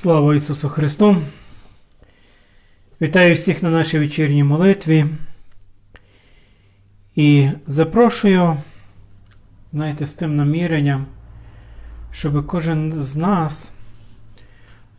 Слава Ісусу Христу! Вітаю всіх на нашій вечірній молитві. І запрошую, знаєте, з тим наміренням, щоб кожен з нас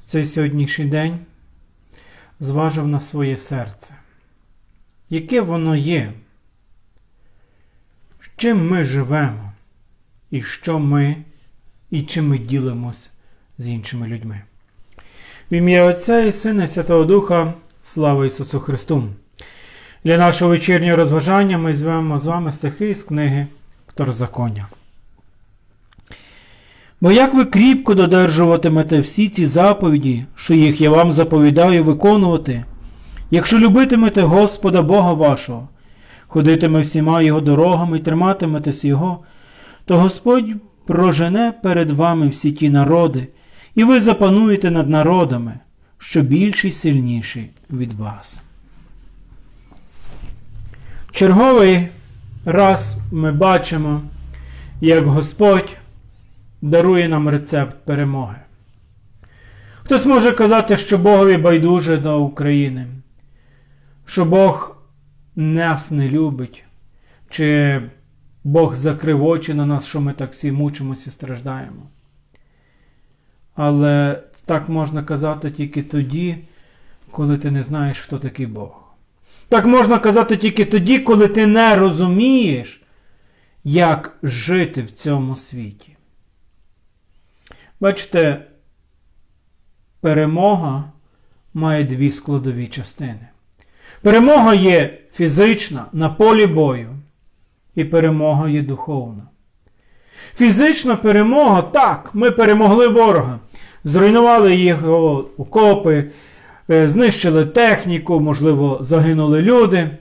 в цей сьогоднішній день зважив на своє серце. Яке воно є? З чим ми живемо? І що ми, і чим ми ділимось з іншими людьми? В ім'я Отця і Сина і Святого Духа, слава Ісусу Христу! Для нашого вечірнього розважання ми звемо з вами стихи з книги Второзаконня. Бо як ви кріпко додержуватимете всі ці заповіді, що їх я вам заповідаю виконувати, якщо любитимете Господа Бога вашого, ходитиме всіма Його дорогами і триматиметесь Його, то Господь прожене перед вами всі ті народи, і ви запануєте над народами, що більші й сильніші від вас. Черговий раз ми бачимо, як Господь дарує нам рецепт перемоги. Хтось може казати, що Богові байдуже до України, що Бог нас не любить, чи Бог закрив очі на нас, що ми так всі мучимося і страждаємо. Але так можна казати тільки тоді, коли ти не знаєш, хто такий Бог. Так можна казати тільки тоді, коли ти не розумієш, як жити в цьому світі. Бачите, перемога має дві складові частини. Перемога є фізична на полі бою, і перемога є духовна. Фізична перемога, так, ми перемогли ворога, зруйнували його окопи, е, знищили техніку, можливо, загинули люди.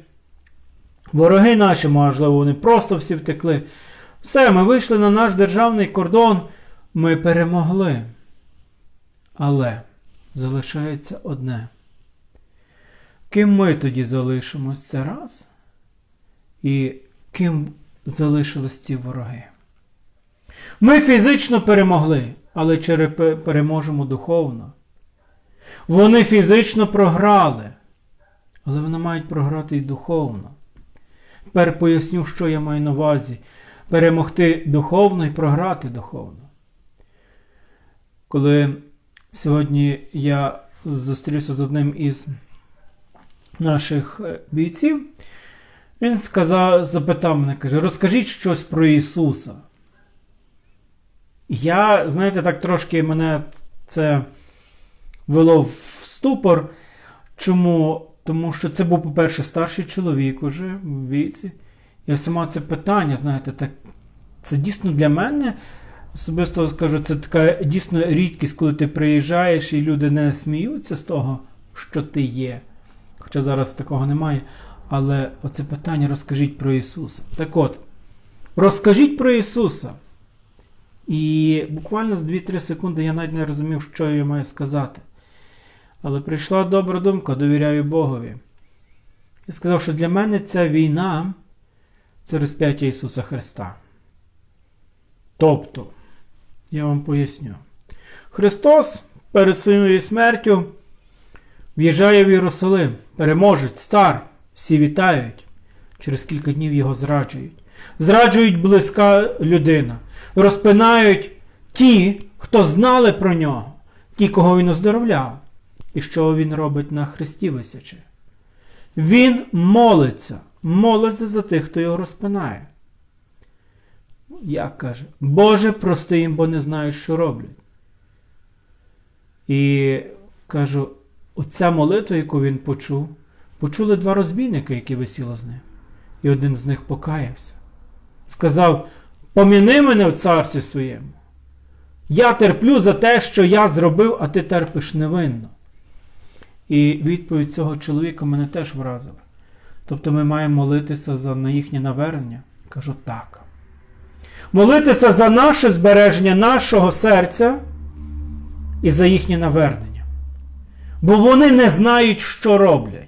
Вороги наші, можливо, вони просто всі втекли. Все, ми вийшли на наш державний кордон, ми перемогли. Але залишається одне. Ким ми тоді залишимось це раз? І ким залишились ці вороги? Ми фізично перемогли, але переможемо духовно. Вони фізично програли, але вони мають програти і духовно. Тепер поясню, що я маю на увазі. Перемогти духовно і програти духовно. Коли сьогодні я зустрівся з одним із наших бійців, він сказав, запитав мене, каже, розкажіть щось про Ісуса. Я, знаєте, так трошки мене це вело в ступор. Чому? Тому що це був, по-перше, старший чоловік уже в віці. І сама це питання, знаєте, так, це дійсно для мене. Особисто скажу, це така дійсно рідкість, коли ти приїжджаєш і люди не сміються з того, що ти є. Хоча зараз такого немає. Але оце питання розкажіть про Ісуса. Так от, розкажіть про Ісуса. І буквально з 2-3 секунди я навіть не розумів, що я маю сказати. Але прийшла добра думка, довіряю Богові. Я сказав, що для мене ця війна це розп'яття Ісуса Христа. Тобто, я вам поясню, Христос перед своєю смертю в'їжджає в Єрусалим, переможець, стар, всі вітають. Через кілька днів його зраджують. Зраджують близька людина розпинають ті, хто знали про нього, ті, кого він оздоровляв. І що він робить на Христі висячи? Він молиться, молиться за тих, хто його розпинає. Як каже, Боже, прости їм, бо не знають, що роблять. І кажу, оця молитва, яку він почув, почули два розбійники, які висіли з ним. І один з них покаявся. Сказав: Поміни мене в царстві своєму. Я терплю за те, що я зробив, а ти терпиш невинно. І відповідь цього чоловіка мене теж вразила. Тобто ми маємо молитися за на їхнє навернення? Кажу так. Молитися за наше збереження нашого серця і за їхнє навернення. Бо вони не знають, що роблять.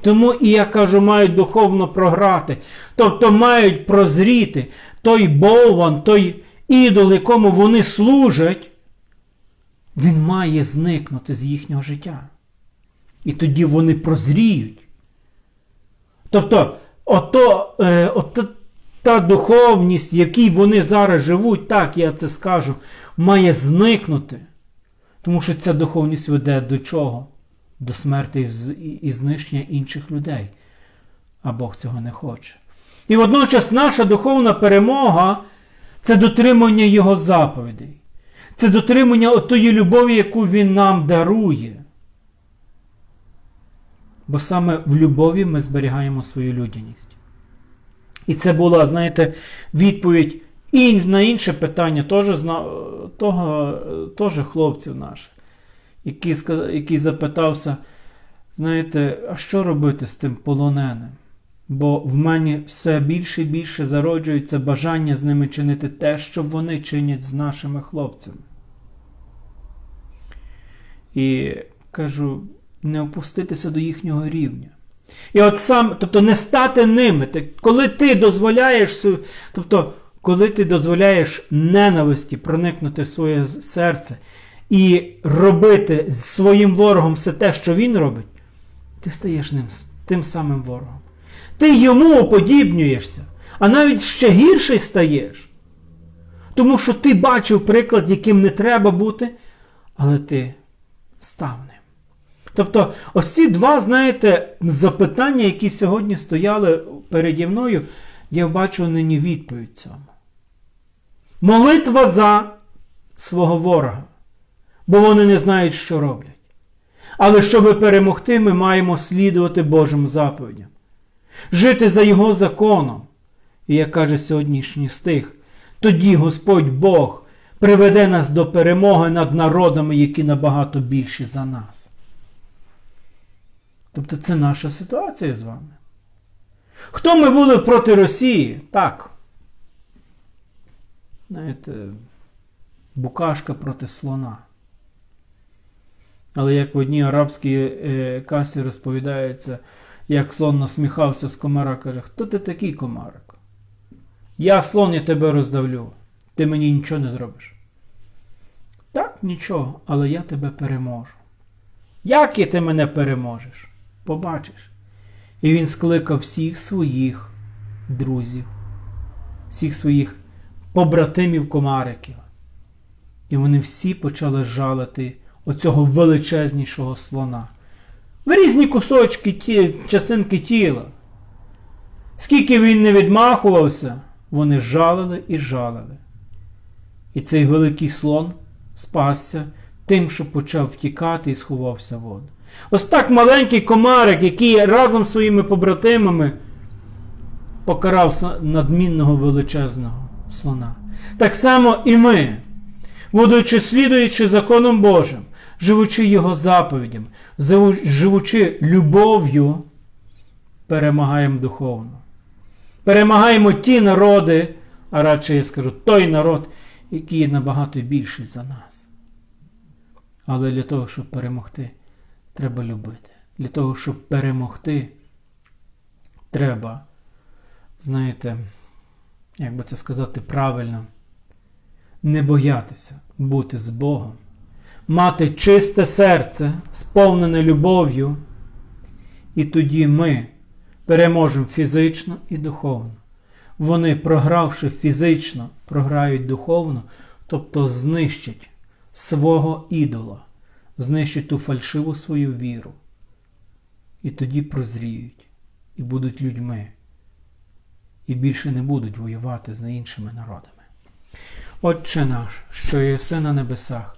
Тому і я кажу, мають духовно програти, тобто мають прозріти, той болван, той ідол, якому вони служать, він має зникнути з їхнього життя. І тоді вони прозріють. Тобто, ото, е, ото, та духовність, в якій вони зараз живуть, так я це скажу, має зникнути. Тому що ця духовність веде до чого? До смерті і знищення інших людей. А Бог цього не хоче. І водночас наша духовна перемога це дотримання Його заповідей. Це дотримання отої любові, яку Він нам дарує. Бо саме в любові ми зберігаємо свою людяність. І це була, знаєте, відповідь на інше питання теж, того, теж хлопців наших, який, який запитався, знаєте, а що робити з тим полоненим? Бо в мене все більше і більше зароджується бажання з ними чинити те, що вони чинять з нашими хлопцями. І кажу, не опуститися до їхнього рівня. І от сам, тобто не стати ними. Коли ти дозволяєш, тобто, коли ти дозволяєш ненависті проникнути в своє серце і робити з своїм ворогом все те, що він робить, ти стаєш ним тим самим ворогом. Ти йому уподібнюєшся, а навіть ще гірший стаєш. Тому що ти бачив приклад, яким не треба бути, але ти став ним. Тобто, ось ці два, знаєте, запитання, які сьогодні стояли переді мною, я бачу нині відповідь цьому. Молитва за свого ворога, бо вони не знають, що роблять. Але щоб перемогти, ми маємо слідувати Божим заповідям, жити за Його законом. І як каже сьогоднішній стих, тоді Господь Бог приведе нас до перемоги над народами, які набагато більші за нас. Тобто це наша ситуація з вами. Хто ми були проти Росії? Так. Знаєте, букашка проти слона. Але як в одній арабській е, касі розповідається, як слон насміхався з комара, каже, хто ти такий комарик? Я слон, я тебе роздавлю. Ти мені нічого не зробиш. Так, нічого, але я тебе переможу. Як і ти мене переможеш? Побачиш. І він скликав всіх своїх друзів, всіх своїх побратимів комариків. І вони всі почали жалити оцього величезнішого слона. В різні кусочки ті, частинки тіла. Скільки він не відмахувався, вони жалили і жалили. І цей великий слон спасся тим, що почав втікати і сховався в воду. Ось так маленький комарик, який разом з своїми побратимами покарав надмінного величезного слона. Так само і ми, будучи слідуючи законом Божим, живучи Його заповідям, живучи любов'ю, перемагаємо духовно. Перемагаємо ті народи, а радше я скажу той народ, який є набагато більший за нас. Але для того, щоб перемогти, треба любити. Для того, щоб перемогти, треба, знаєте, як би це сказати правильно, не боятися бути з Богом, мати чисте серце, сповнене любов'ю, і тоді ми переможемо фізично і духовно. Вони, програвши фізично, програють духовно, тобто знищать свого ідола, знищать ту фальшиву свою віру. І тоді прозріють і будуть людьми, і більше не будуть воювати за іншими народами. Отче наш, що єси на небесах,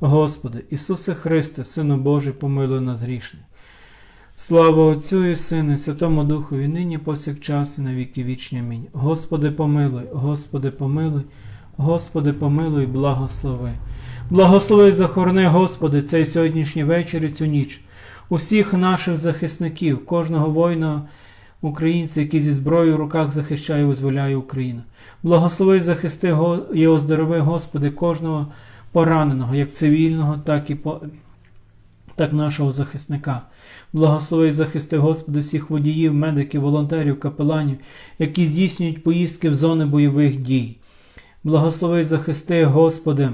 Господи, Ісусе Христе, Сину Божий, помилуй нас грішне. Слава Отцю і Сину, Святому Духові, нині повсякчас і на віки вічні. Амінь. Господи, помилуй, Господи, помилуй, Господи, помилуй, благослови. Благослови захорони, Господи, цей сьогоднішній вечір і цю ніч. Усіх наших захисників, кожного воїна українця, який зі зброєю в руках захищає і визволяє Україну. Благослови захисти і оздорови, Господи, кожного пораненого, як цивільного, так і по... так нашого захисника. Благослови і захисти, Господи, всіх водіїв, медиків, волонтерів, капеланів, які здійснюють поїздки в зони бойових дій. Благослови і захисти, Господи,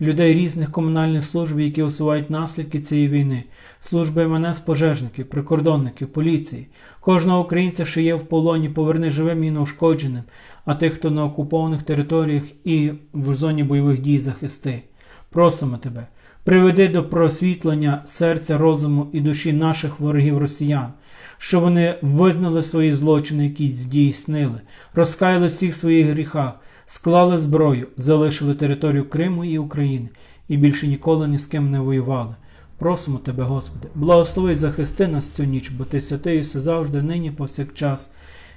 людей різних комунальних служб, які усувають наслідки цієї війни, служби МНС пожежників, прикордонників, поліції, кожного українця, що є в полоні, поверни живим і неушкодженим, а тих, хто на окупованих територіях і в зоні бойових дій захисти. Просимо тебе, приведи до просвітлення серця, розуму і душі наших ворогів росіян, що вони визнали свої злочини, які здійснили, розкаяли всіх своїх гріхах, склали зброю, залишили територію Криму і України і більше ніколи ні з ким не воювали. Просимо тебе, Господи, благослови і захисти нас цю ніч, бо ти святий все завжди, нині, повсякчас,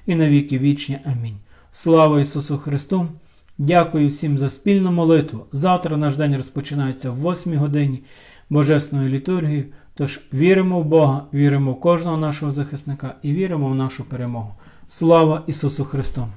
і на віки вічні. Амінь. Слава Ісусу Христу! Дякую всім за спільну молитву. Завтра наш день розпочинається в 8 годині Божественної літургії. Тож віримо в Бога, віримо в кожного нашого захисника і віримо в нашу перемогу. Слава Ісусу Христу!